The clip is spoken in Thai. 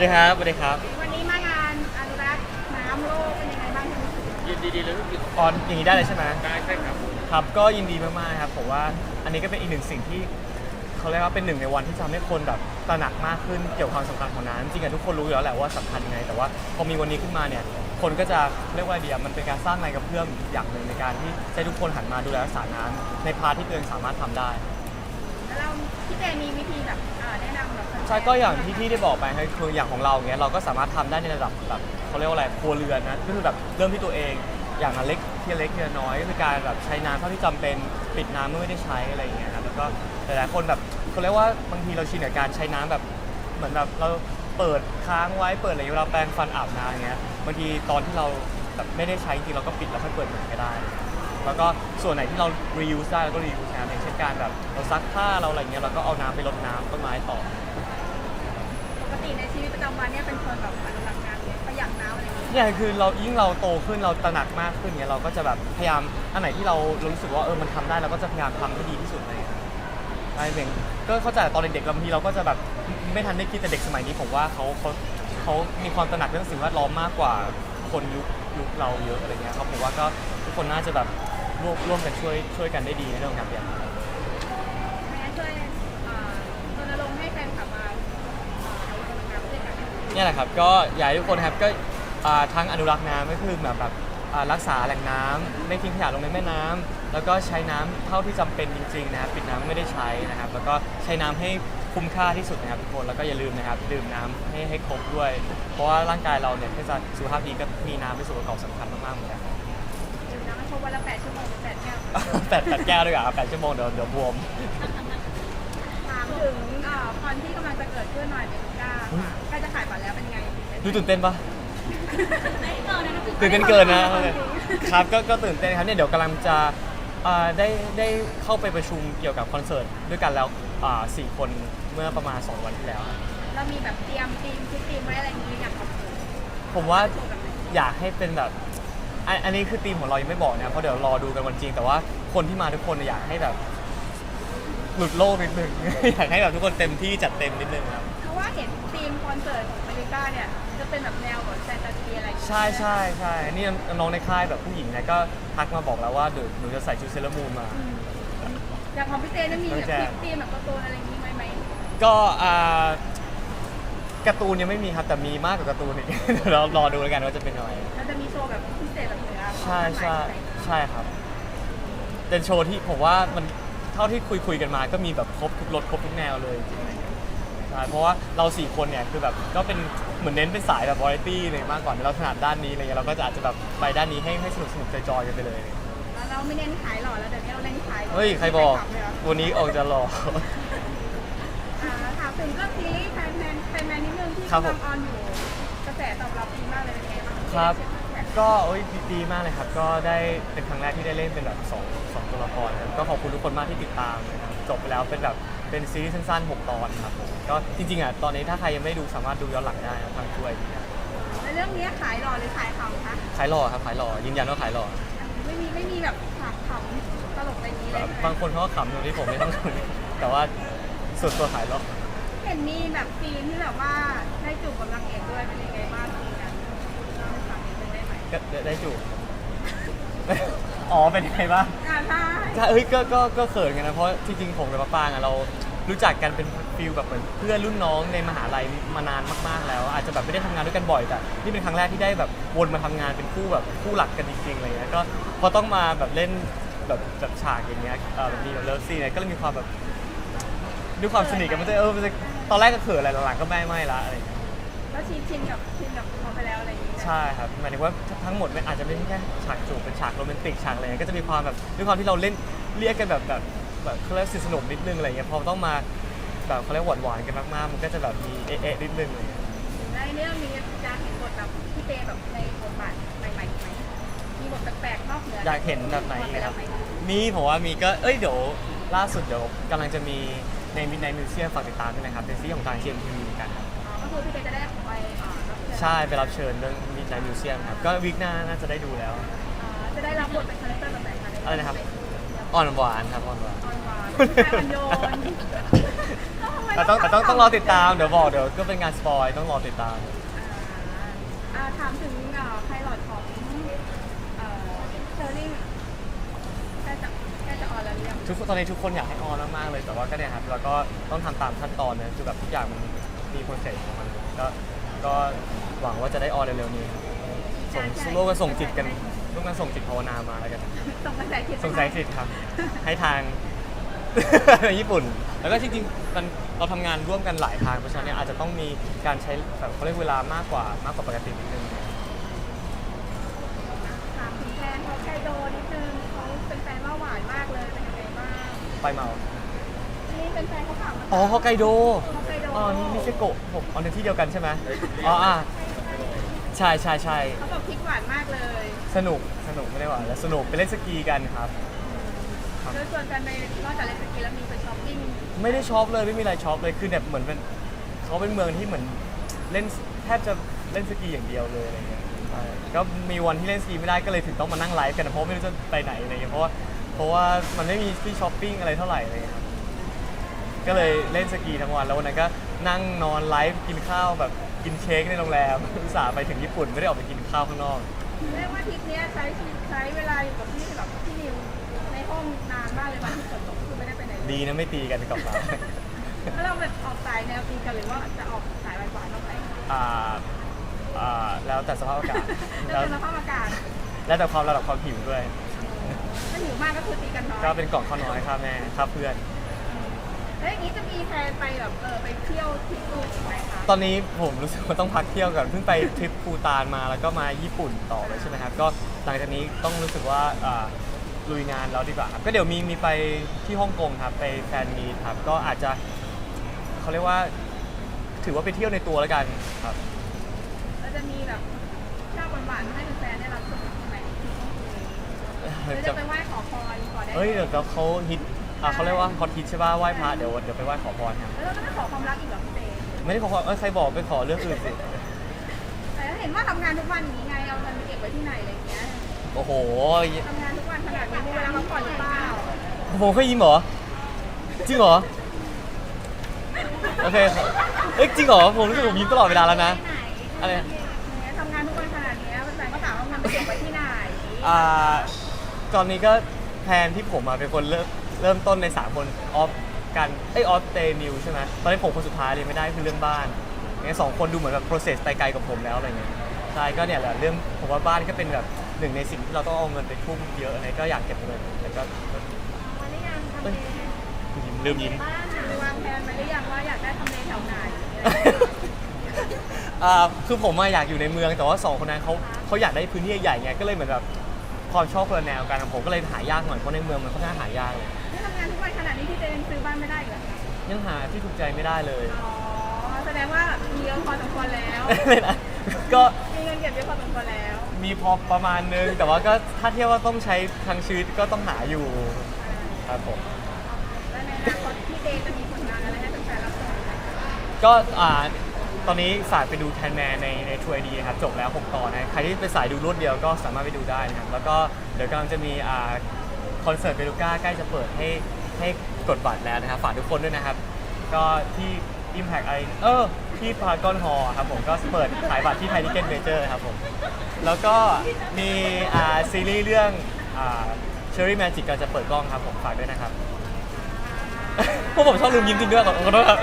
วัสดีครับสวัสดีครับวันนี้มางานอนุรักษ์น้ำโลกเป็นยังไงบ้างคะยินดีดีเลยลูกออนอย่างนี้ได้เลยใช่ไหมได้ใช่ครับครับก็ยินดีมากๆครับผมว่าอันนี้ก็เป็นอีกหนึ่งสิ่งที่เขาเรียกว่าเป็นหนึ่งในวันที่จะทำให้คนแบบตระหนักมากขึ้นเกี่ยวกับความสำคัญของน้ำจริงๆอะทุกคนรู้อยู่แล้วแหละว่าสำคัญยังไง แต่ว่าพอมีวันนี้ขึ้นมาเนี่ยคนก็จะเรียกว่าไอเดียมันเป็นการสร้างแรงกระเพื่อมอย่างหนึ่งในการที่จะให้ทุกคนหันมาดูแลรักษาน้ำในพาร์ทที่ตัวเองสามารถทำได้ แล้วเราพี่เจมีวิธีแบบเอ่อแนะนำแบบแฟนๆใช่ก็อย่างที่ที่ได้บอกไปครับคืออย่างของเราเงี้ยเราก็สามารถทำได้ในระดับแบบเขาเรียกว่าอะไรครัวเรือนนะก็คือแบบเริ่มที่ตัวเอง อย่างละเล็กทีละเล็กทีละน้อยก็คือการแบบใช้น้ำเท่าที่จำเป็นปิดน้ำเมื่อไม่ได้ใช้อะไรอย่างเงี้ยครับแล้วก็หลายๆคนแบบเขาเรียกว่าบางทีเราชินกับการใช้น้ำแบบเหมือนแบบเราเปิดค้างไว้เปิดอะไรอย่างเงี้ยเวลาแปรงฟันอาบน้ำอย่างเงี้ยบางทีตอนที่เราแบบไม่ได้ใช้จริงๆเราก็ปิดแล้วค่อยเปิดใหม่ก็ได้ แล้วก็ส่วนไหนที่เรา reuse ได้เราก็ reuse น้ำอย่างเช่นการแบบเราซักผ้าเราอะไรเงี้ยเราก็เอาน้ำไปรดน้ำต้นไม้ต่อ ปกติในชีวิตประจำวันเนี่ยเป็นคนแบบอนุรักษ์น้ำเนี่ยประหยัดน้ำอะไรอย่างเงี้ยเนี่ยคือเรายิ่งเราโตขึ้นเราตระหนักมากขึ้นเนี่ยเราก็จะแบบพยายามอันไหนที่เรารู้สึกว่าเออมันทำได้เราก็จะพยายามทำให้ดีที่สุดเลยใช่เองก็เข้าใจตอนเด็กๆบางทีเราก็จะแบบไม่ทันได้คิดแต่เด็กสมัยนี้ผมว่าเขาเขาเขามีความตระหนักเรื่องสิ่งแวดล้อมมากกว่าคนยุคยุคเราเยอะอะไรเงี้ยครับผมว่าก็ทุกคนน่าจะแบบ ร่วมร่วมกันช่วยช่วยกันได้ดีในเรื่องของการประหยัดน้ำไม่งั้นช่วยเอ่อรณรงค์ให้แฟนคลับมาเอ่อเอาพลังงานด้วยกันเนี่ยแหละครับก็อยากให้ทุกคนครับก็อ่าทั้งอนุรักษ์น้ำก็คือแบบแบบอ่ารักษาแหล่งน้ำไม่ทิ้งขยะลงในแม่น้ำแล้วก็ใช้น้ำเท่าที่จำเป็นจริงๆนะครับปิดน้ำไม่ได้ใช้นะครับ แล้วก็ใช้น้ำให้คุ้มค่าที่สุดนะครับทุกคนแล้วก็อย่าลืมนะครับดื่มน้ำให้ให้ครบด้วย เพราะว่าร่างกายเราเนี่ยถ้าจะสุขภาพดีก็มีน้ำเป็นส่วนประกอบสำคัญมากๆเหมือนกัน แปดแปดแก้วด้วยอะแปดชั่วโมงเดี๋ยวเดี๋ยวบวม ถามถึงเอ่อคอนที่กำลังจะเกิดขึ้นหน่อยเป็นกล้าค่ะใกล้จะขายบัตรแล้วเป็นยังไงดูตื่นเต้นปะไม่เกินนะตื่นเต้นเกินนะ ครับก็ก็ตื่นเต้นครับเนี่ยเดี๋ยวกำลังจะอ่าได้ได้เข้าไปประชุมเกี่ยวกับคอนเสิร์ตด้วยกันแล้วอ่าสี่คนเมื่อประมาณ 2 วันที่แล้วครับเรามีแบบเตรียมทีมคิดทีมไว้อะไรอย่างนี้อย่างแบบผมว่าอยากให้เป็นแบบ อันอันนี้คือทีมของเรายังไม่บอกนะเพราะเดี๋ยวรอดูกันวันจริง แต่ว่าคนที่มาทุกคนอยากให้แบบ หลุดโลกนิดนึง อยากให้แบบทุกคนเต็มที่จัดเต็มนิดนึงครับ เพราะว่าเห็นทีมคอนเสิร์ตของอเมริกาเนี่ยจะเป็นแบบแนวแบบแฟนตาซีอะไรอย่างเงี้ยใช่ใช่ใช่นี่น้องในค่ายแบบผู้หญิงเนี่ยก็ทักมาบอกแล้วว่าเดี๋ยวหนูจะใส่ชุดเซเลอร์มูนมา อืมอย่างของพี่เต้เนี่ยมีแบบน้องแจคลิมปทีมแบบการ์ตูนอะไรอย่างนี้ไหมไหมก็อ่า การ์ตูนยังไม่มีครับแต่มีมากกว่าการ์ตูนอีก เดี๋ยวเรารอดูแล้วกันว่าจะเป็นอะไรเราจะมีโชว์แบบพิเศษแบบเหนือใช่ใช่ใช่ครับ เป็นโชว์ที่ผมว่ามันเท่าที่คุยคุยกันมาก็มีแบบครบทุกรสครบทุกแนวเลยจริงๆใช่เพราะว่าเราสี่คนเนี่ยคือแบบก็เป็นเหมือนเน้นเป็นสายแบบวาไรตี้เลยมากกว่าเราถนัดด้านนี้อะไรเงี้ยเราก็จะอาจจะแบบไปด้านนี้ให้ให้สนุกสนุกจอยๆกันไปเลยแล้วเราไม่เน้นขายหล่อแล้วเดี๋ยวนี้เราเน้นขายเฮ้ย ใครบอกขายขำเลยเหรอวันนี้ออกจะหล่ออ่า ถามถึงเรื่องซีรีส์แฟนแมนแฟนแมนนิดนึงที่ครับกำผลัมงออนอยู่กระแสตอบรับดีมากเลยเป็นไงบ้างครับแท็กก็โอ้ยดีดีมากเลยครับ ก็ได้เป็นครั้งแรกที่ได้เล่นเป็นแบบสองสองตัวละครนะครับก็ขอบคุณทุกคนมากที่ติดตามนะครับจบไปแล้วเป็นแบบเป็นซีรีส์สั้นๆ 6 ตอนครับผมก็จริงๆอะตอนนี้ถ้าใครยังไม่ดูสามารถดูย้อนหลังได้นะทางช่วยดีนะแล้วเรื่องนี้ขายหล่อหรือขายขำคะขายหล่อครับขายหล่อยืนยันว่าขายหล่อไม่มีไม่มีแบบฉากขำตลกอะไรอย่างนี้เลยบางคนเขาก็ขำตรงที่ผมไม่ต้องดูแต่ว่าส่วนตัวขายหล่อ เห็นมีแบบซีนที่แบบว่าได้จูบกับนางเอกด้วยเป็นยังไงบ้างซีนกันเล่าให้ฟังนิดนึงได้ไหมก็ได้ได้จูบ อ๋อ เป็นยังไงบ้าง อ่าใช่ใช่เอ้ยก็ก็ก็เขินกันนะเพราะที่จริงผมกับป้าปางอะเรารู้จักกันเป็นฟิลแบบเหมือนเพื่อนรุ่นน้องในมหาลัยมานานมากๆแล้ว อาจจะแบบไม่ได้ทำงานด้วยกันบ่อยแต่นี่เป็นครั้งแรกที่ได้แบบวนมาทำงานเป็นคู่แบบคู่หลักกันจริงๆอะไรเงี้ยก็พอต้องมาแบบเล่นแบบแบบฉากอย่างเงี้ยเออแบบมีแบบเลิฟซีนเนี่ยก็เลยมีความแบบ ด้วยความสนิทกันมันจะเออมันจะตอนแรกก็เขินอะไรหลังๆก็ไม่ไม่ละอะไรเงี้ยแล้วชินชินกับชินกับเขาไปแล้วอะไรอย่างนี้ใช่ครับหมายถึงว่าทั้งหมดมันอาจจะไม่ใช่แค่ฉากจูบเป็นฉากโรแมนติกฉากอะไรเงี้ยก็จะมีความแบบด้วยความที่เราเล่นเรียกกันแบบแบบแบบเขาเรียกสนิทสนมนิดนึงอะไรเงี้ยพอต้องมาแบบเขาเรียกหวานหวานๆกันมากๆมันก็จะแบบมีเอ๊ะๆนิดนึงอะไรเงี้ยในเรื่องนี้จะเห็นบทแบบพี่เตแบบในบทบาทใหม่ๆไหมมีบทแปลกๆนอกเหนืออยากเห็นแบบไหนอีกครับไปแล้วไหมมีผมว่ามีก็เอ้ยเดี๋ยวล่าสุดเดี๋ยวกำลังจะมี ในมิดไนมิวเซียมฝากติดตามด้วยนะครับเป็นซีรีส์ของทางเชียงทีวีกันครับอ๋อก็คือพี่เตจะได้ไปอ่ารับเชิญใช่ไปรับเชิญเรื่องมิดไนมิวเซียมครับก็วีคหน้าน่าจะได้ดูแล้วอ่าจะได้รับบทเป็นคาแรคเตอร์แบบไหนคะอะไรนะครับอ่อนหวานครับอ่อนหวานอ่อนหวานอ่อนโยนแล้วทำไมแต่ต้องแต่ต้องต้องรอติดตามเดี๋ยวบอกเดี๋ยวก็เป็นงานสปอยต้องรอติดตาม อ่าถามถึงไพลอตของเอ่อเชอรี่แค่จะแค่จะออนแล้วหรือยังทุกคนตอนนี้ทุกคนอยากให้ออนมากๆเลย แต่ว่าก็เนี่ยครับแล้วก็ต้องทำตามขั้นตอนนะคือแบบทุกอย่างมันมีโปรเซสของมันก็ก็หวังว่าจะได้ออนเร็วๆนี้ครับส่งร่วมกันส่งจิตกันร่วมกันส่งจิตภาวนามาแล้วกันส่งกระแสคิดส่งสายจิตครับ ให้ทาง ญี่ปุ่น แล้วก็จริงๆมันเราทำงานร่วมกันหลายทางเพราะฉะนั้นเนี่ยอาจจะต้องมีการใช้แบบเขาเรียกเวลามากกว่ามากกว่าปกตินิดนึง ถามถึงแฟนเขาไกโดนิดนึงเขาเป็นแฟนว่าหวานมากเลยเป็นยังไงบ้าง ไปเมา นี่เป็นแฟนเขาถามมาอ๋อฮอกไกโดฮอกไกโดอ๋อ นี่มิเซโกะผมเอาในที่เดียวกันใช่ไหมอ๋ออะใช่ใช่ใช่เขาบอกพริกหวานมากเลยสนุก สนุกไม่ได้หว่าแล้วสนุกไปเล่นสกีกันครับครับ โดยส่วนกันไปนอกจากเล่นสกีแล้วมีไปช้อปปิ้งไม่ได้ช็อปเลยไม่มีอะไรช็อปเลยคือแบบเหมือนเป็นเขาเป็นเมืองที่เหมือนเล่นแทบจะเล่นสกีอย่างเดียวเลยอะไรเงี้ยใช่ก็มีวันที่เล่นสกีไม่ได้ก็เลยถึงต้องมานั่งไลฟ์กันนะเพราะไม่รู้จะไปไหนอะไรเงี้ยเพราะว่า เพราะว่ามันไม่มีที่ช้อปปิ้งอะไรเท่าไหร่อะไรเลยครับก็เลยเล่นสกีทั้งวันแล้ววันนั้นก็นั่งนอนไลฟ์กินข้าวแบบกินเค้กในโรงแรม อุตส่าห์ไปถึงญี่ปุ่นไม่ได้ออกไปกินข้าวข้างนอก เรียกว่าทริปเนี้ยใช้ชีวิตใช้เวลาอยู่กับพี่แบบพี่นิวในห้องนานมากเลยวันที่ฝนตกคือไม่ได้ไปไหนเลยดีนะไม่ตีกันกลับมา แล้วเราแบบออกสายแนวตีกันหรือว่าจะออกสายหวานๆออกไปอ่าอ่าแล้วแต่สภาพอากาศ แล้แล้ววสภาพอากาศแล้วแต่ความระดับความหิวด้วยถ้าหิว มากก็คือตีกันน้อยก็เป็นกล่องข้าวน้อยครับแม่ครับเพื่อน แล้วอย่างนี้จะมีแพลนไปแบบเออไปเที่ยวที่นู่นอีกไหมคะตอนนี้ผมรู้สึกว่าต้องพักเที่ยวก่อนเพิ่งไปทริปภูตานมาแล้วก็มาญี่ปุ่นต่อเลยใช่ไหมครับก็หลังจากนี้ต้องรู้สึกว่าอ่าลุยงานแล้วดีกว่าครับก็เดี๋ยวมีมีไปที่ฮ่องกงครับไปแฟนมีตครับก็อาจจะเขาเรียกว่าถือว่าไปเที่ยวในตัวแล้วกันครับ เราจะมีแบบเที่ยวหวานๆให้แฟนๆได้รับชมที่ไหนที่ฮ่องกง นี้หรือจะไปไหว้ขอพรขอได้เฮ้ยเดี๋ยวเขาฮิตอะเขาเรียกว่าฮอตฮิตใช่ป่ะไหว้พระเดี๋ยวเดี๋ยวไปไหว้ขอพรครับแล้วเราก็ไม่ขอความรักอีกเหรอพี่เต้ไม่ได้ขอพรเอ้ยใครบอกไปขอเรื่องอื่นสิแต่เห็นว่าทำงานทุกวันอย่างนี้ไงเอาเงินไปเก็บไว้ที่ไหนอะไรอย่างเงี้ยโอ้โหทำงานทุกวันขนาดนี้มีเวลาพักผ่อนหรือเปล่าผมเคยยิ้มเหรอจริงเหรอโอเคครับเอ้ยจริงเหรอผมรู้สึกผมยิ้มตลอดเวลาแล้วนะไปไหนอะไรเนี่ยทำงานทุกวันขนาดเนี้ยแฟนๆก็ถามว่าเงินไปเก็บไว้ที่ไหน อ่า ตอนนี้ก็แทนที่ผมมาเป็นคนเริ่มเริ่มต้นในสามคนออฟกันไอยออฟเตนิวใช่ไหมตอนนี้ผมคนสุดท้ายเลยไม่ได้คือเรื่องบ้านเนี่ยสองคนดูเหมือนแบบ process ไปไกลกับผมแล้วอะไรเงี้ยใช่ก็เนี่ยแหละเรื่องผมว่าบ้านก็เป็นแบบหนึ่งในสิ่งที่เราต้องเอาเงินไปทุ่มเยอะอะไรก็อยากเก็บเงินแล้วก็ก็วันนี้ยังทำเลยิ้มลืมยิ้ม บ้านหรือวางแผนไว้หรือยังว่าอยากได้ทำเลแถวไหนอ่าคือผมอะอยากอยู่ในเมืองแต่ว่าสองคนนั้นเขาเขาอยากได้พื้นที่ใหญ่ไงก็เลยเหมือนแบบ ความชอบคนละแนวกันผมก็เลยหายากหน่อยเพราะในเมืองมันค่อนข้างหายากเลยนี่ทำงานทุกวันขนาดนี้พี่เจนซื้อบ้านไม่ได้อีกเหรอยังหาที่ถูกใจไม่ได้เลยอ๋อแสดงว่ามีเงินพอสมควรแล้วไม่นะก็มีเงินเก็บเยอะพอสมควรแล้ว มีพอประมาณนึงแต่ว่าก็ถ้าเทียบว่าต้องใช้ทั้งชีวิตก็ต้องหาอยู่ครับผมและในอนาคตพี่เจจะมีผลงานอะไรให้แฟนๆรับชมไหมก็อ่า ตอนนี้ฝากไปดูแทนแมนในในทัวร์ดีครับจบแล้ว 6 ตอนนะใครที่เป็นสายดูรวดเดียวก็สามารถไปดูได้นะครับแล้วก็เดี๋ยวกำลังจะมีอ่าคอนเสิร์ตเบลูก้าใกล้จะเปิดให้ให้กดบัตรแล้วนะครับฝากทุกคนด้วยนะครับ ก็ที่ Impact อะไรเออที่พารากอนฮอลครับผมก็เปิดขายบัตรที่ไทยทิเก็ตเมเจอร์ครับผมแล้วก็มีอ่าซีรีส์เรื่องอ่า Cherry Magic กำลังจะเปิดกล้องครับผมฝากด้วยนะครับ พวกผมชอบลืมยิ้มจริงด้วยขอโทษครับ